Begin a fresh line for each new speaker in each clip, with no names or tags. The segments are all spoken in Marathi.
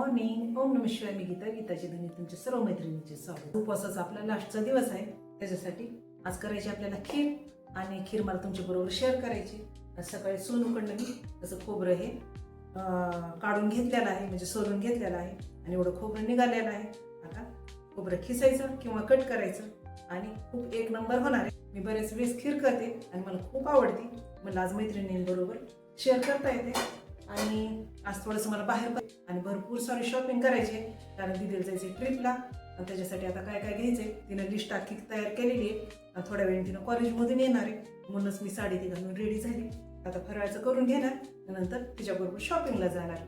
मॉर्निंग ओम नम शिवाय मी गीता गीताची धनी तुमच्या सर्व मैत्रिणींचे स्वागत. उपवासाचा आपला लास्टचा दिवस आहे. त्याच्यासाठी आज करायची आपल्याला खीर आणि खीर मला तुमच्या बरोबर शेअर करायची सकाळी सोनूकडनं मी असं खोबरं हे काढून घेतलेलं आहे म्हणजे सोलून घेतलेलं आहे आणि एवढं खोबरं निघालेलं आहे. आता खोबरं खिसायचं किंवा कट करायचं आणि खूप एक नंबर होणार आहे. मी बरेच वेळेस खीर करते आणि मला खूप आवडते. मला आज मैत्रिणींबरोबर शेअर करता येते. आणि आज थोडंसं मला बाहेर आणि भरपूर सारी शॉपिंग करायची. आहे कारण दिदीला जायचे ट्रिपला आणि त्याच्यासाठी आता काय काय घ्यायचंय तिनं लिस्ट आखी तयार केलेली आहे. आणि थोड्या वेळ तिनं कॉलेजमधून येणार आहे. म्हणूनच मी साडी ती घालून रेडी झाली. आता फराळाचं करून घेणार. नंतर तिच्याबरोबर शॉपिंगला जाणार.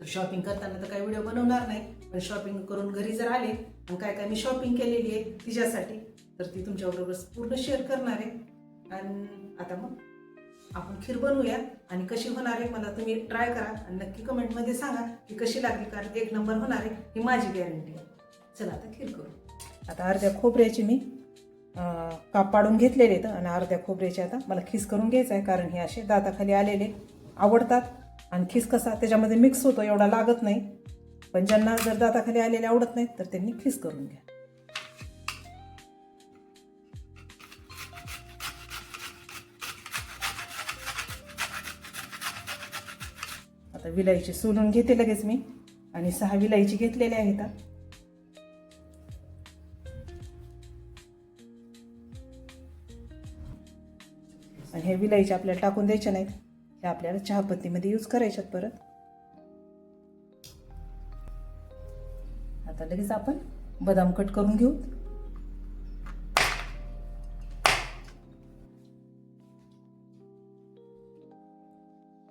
तर शॉपिंग करताना तर काही व्हिडिओ बनवणार नाही. पण शॉपिंग करून घरी जर आले आणि काय काय मी शॉपिंग केलेली आहे तिच्यासाठी तर ती तुमच्याबरोबर पूर्ण शेअर करणार आहे. आणि आता मग आपण खीर बनवूया आणि कशी होणार आहे मला तुम्ही ट्राय करा आणि नक्की कमेंटमध्ये सांगा की कशी लागली कारण एक नंबर होणार आहे ही माझी गॅरंटी आहे. चला आता खीर करू. आता अर्ध्या खोबऱ्याची मी काप पाडून घेतलेले आहेत आणि अर्ध्या खोबऱ्याचे आता मला खीस करून घ्यायचं आहे कारण हे असे दाताखाली आलेले आवडतात. आणि खीस कसा त्याच्यामध्ये मिक्स होतो एवढा लागत नाही. पण ज्यांना जर दाताखाली आलेले आवडत नाहीत तर त्यांनी खीस करून घ्या. आता विलायची सोलून घेते लगेच मी. आणि सहा विलायची घेतलेल्या आहेत. आणि हे विलायची आपल्याला टाकून द्यायच्या नाहीत. हे आपल्याला चहापत्तीमध्ये यूज करायच्यात परत. आता लगेच आपण बदाम कट करून घेऊ.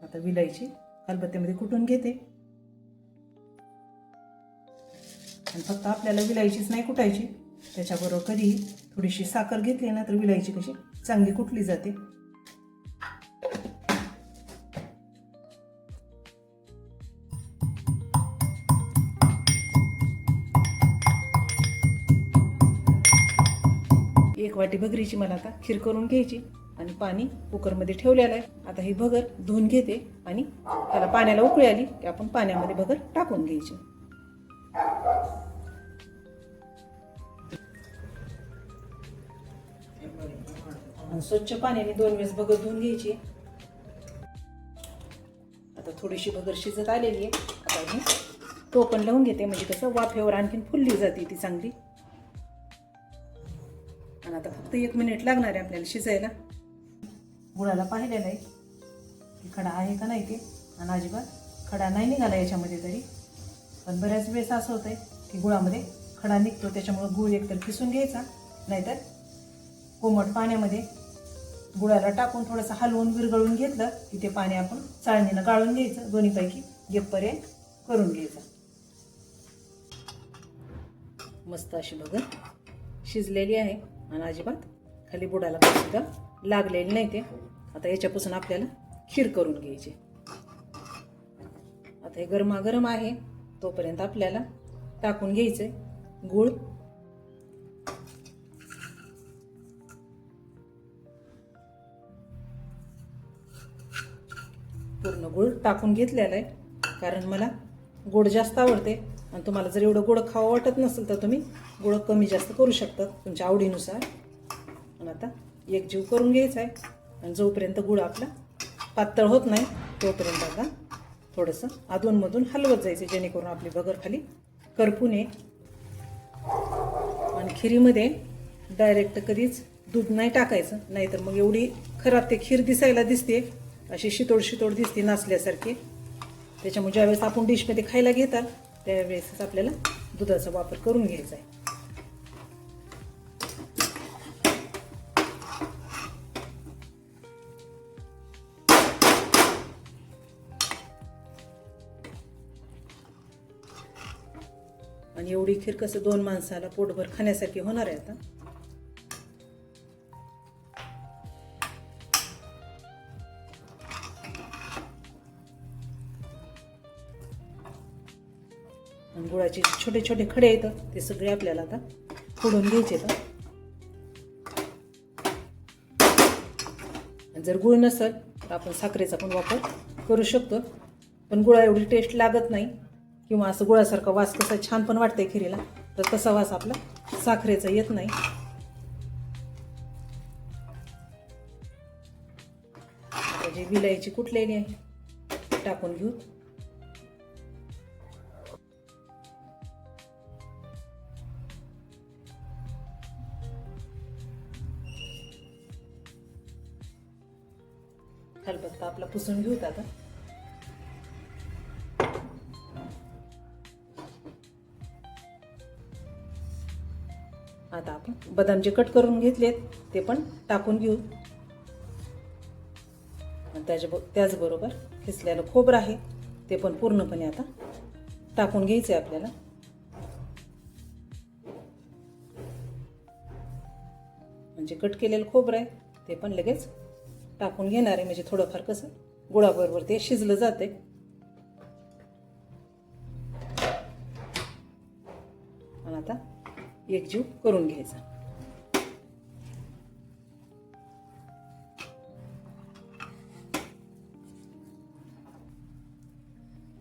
आता विलायची खलबत्त्यामध्ये कुटून घेते? आणि फक्त आपल्याला विलायचीच नाही कुटायची. त्याच्याबरोबर कधीही थोडीशी साखर घेतली ना तर विलायची कशी चांगली कुटली जाते. एक वाटी भगरीची मला आता खीर करून घ्यायची. आणि पाणी कुकरमध्ये ठेवलेलं आहे. आता ही भगर धुवून घेते आणि त्याला पाण्याला उकळी आली की आपण पाण्यामध्ये भगर टाकून घ्यायची. आणि स्वच्छ पाण्याने दोन वेळेस भगर धुवून घ्यायची. आता थोडीशी भगर शिजत आलेली आहे. आता मी टोपण लावून घेते. म्हणजे कसं वाफेवर आणखीन फुलली जाते ती चांगली. आणि आता फक्त एक मिनिट लागणार आहे आपल्याला शिजायला. गुळाला पाहिलेलं आहे. की खडा आहे का नाही ते? आणि अजिबात खडा नाही निघाला याच्यामध्ये तरी. पण बऱ्याच वेळेस असं होतं आहे की गुळामध्ये खडा निघतो त्याच्यामुळं गुळ एकतर किसून घ्यायचा नाहीतर कोमट पाण्यामध्ये गुळाला टाकून थोडंसं हलवून विरघळून घेतलं की ते पाणी आपण चाळणीनं गाळून घ्यायचं. दोन्हीपैकी एकपर्यंत करून घ्यायचा. मस्त अशी बघत शिजलेली आहे आणि अजिबात खाली बुडाला पाहिजे सुद्धा लागलेली नाही ते. आता याच्यापासून आपल्याला खीर करून घ्यायची. आता हे गरमागरम आहे तोपर्यंत आपल्याला टाकून घ्यायचंय गूळ. पूर्ण गूळ टाकून घेतलेला आहे कारण मला गोड जास्त आवडते. आणि तुम्हाला जर एवढं गोड खावं वाटत नसेल तर तुम्ही गोड कमी जास्त करू शकता तुमच्या आवडीनुसार. आणि आता एक जीव करून घ्यायचा आहे. आणि जोपर्यंत गुळ आपला पातळ होत नाही तोपर्यंत आता थोडंसं अधूनमधून हलवत जायचं जेणेकरून आपली बगर खाली करपू नये आणि खिरीमध्ये डायरेक्ट कधीच दूध नाही टाकायचं नाहीतर मग एवढी खराब ते खीर दिसायला दिसते अशी शितोड शितोड दिसते नाचल्यासारखी त्याच्यामुळे ज्यावेळेस आपण डिशमध्ये खायला घेतात त्यावेळेसच आपल्याला दुधाचा वापर करून घ्यायचा आहे. एवढी खीर कसं दोन माणसाला पोटभर खाण्यासाठी होणार आहे आता? आणि गुळाचे छोटे छोटे खडे आहेत ते सगळे आपल्याला आता फोडून घ्यायचे तर जर गुळ नसेल तर आपण साखरेचा पण वापर करू शकतो. पण गुळा एवढी टेस्ट लागत नाही. किंवा असं गुळासारखा वास कसा छान पण वाटतंय खिरीला तर तसा वास आपला साखरेचा येत नाही. आता जी विलायची कुठलेली आहे टाकून घेऊ. खलबत्ता आपला पुसून घेऊत आता. आता आपण बदाम जे कट करून घेतलेत ते पण टाकून घेऊ. आणि त्याच्या त्याचबरोबर किसलेलं खोबरं आहे ते पण पूर्णपणे आता टाकून घ्यायचं आहे आपल्याला. म्हणजे कट केलेलं खोबरं आहे ते पण लगेच टाकून घेणार आहे. म्हणजे थोडंफार कसं गुळाबरोबर ते शिजलं जाते आणि आता एकजीव करून घ्यायचा.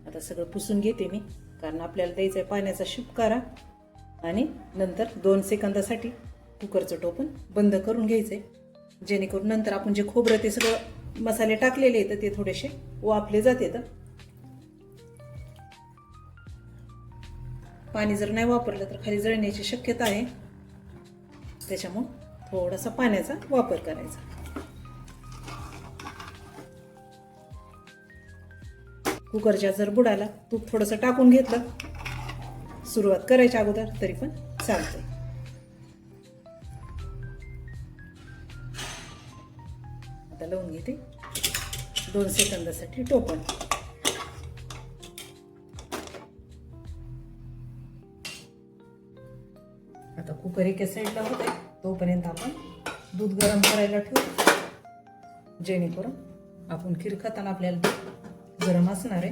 आता सगळं पुसून घेते मी कारण आपल्याला द्यायचं आहे पाण्याचा शिपकारा आणि नंतर दोन सेकंदासाठी कुकरचं टोपण बंद करून घ्यायचं आहे जेणेकरून नंतर आपण जे खोबरं ते सगळं मसाले टाकलेले आहेत ते थोडेसे वाफले जाते तर पाणी जर नाही वापरलं तर खाली जळण्याची शक्यता आहे. त्याच्यामुळं थोडासा पाण्याचा वापर करायचा. कुकरच्या जर बुडाला तूप थोडंसं टाकून घेतलं. सुरुवात करायच्या अगोदर तरी पण चालते आता लावून घेते. दोन सेकंदासाठी टोपण. कुकर एका साईडला होते तोपर्यंत आपण दूध गरम करायला ठेवू. जेणेकरून आपण खीर खाताना आपल्याला दूध गरम असणार आहे.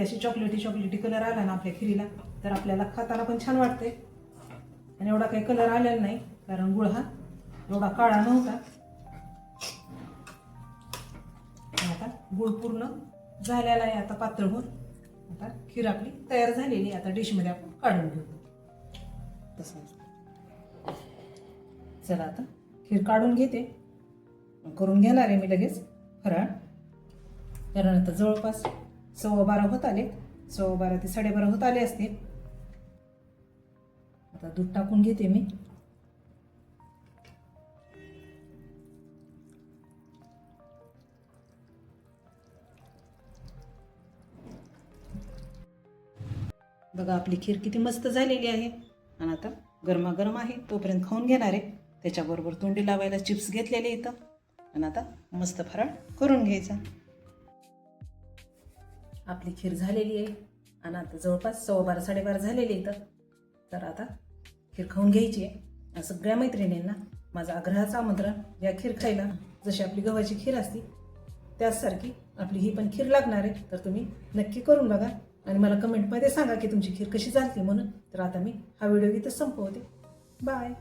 अशी चॉकलेटी चॉकलेटी कलर आला ना आपल्या खिरीला तर आपल्याला खाताना पण छान वाटते आणि एवढा काही कलर आलेला नाही कारण गुळ हा एवढा काळा नव्हता. आता गुळ पूर्ण झालेला आहे आता पात्र होऊन. आता खीर आपली तयार झालेली आता डिशमध्ये आपण काढून घेऊ. तसं. चला आता खीर काढून घेते. करून घेणार आहे मी लगेच. फराळ कारण आता जवळपास सव्वा बारा होत आले. सव्वा बारा ते साडेबारा होत आले असतील. आता दूध टाकून घेते मी. बघा आपली खीर किती मस्त झालेली आहे. आणि आता गरमागरम आहे तोपर्यंत खाऊन घेणार आहे. त्याच्याबरोबर तोंडी लावायला चिप्स घेतलेले इथं. आणि आता मस्त फराळ करून घ्यायचा. आपली खीर झालेली आहे. आणि आता जवळपास सव्वा बारा साडेबारा झालेली इथं. तर आता खीर खाऊन घ्यायची आहे. सगळ्या मैत्रिणींना माझा आग्रहाचं आमंत्रण या खीर खायला जशी आपली गव्हाची खीर असती त्याचसारखी आपली ही पण खीर लागणार आहे. तर तुम्ही नक्की करून बघा. आणि मला कमेंटमध्ये सांगा की तुमची खीर कशी झाली म्हणून. तर आता मी हा व्हिडिओ इथं संपवते. बाय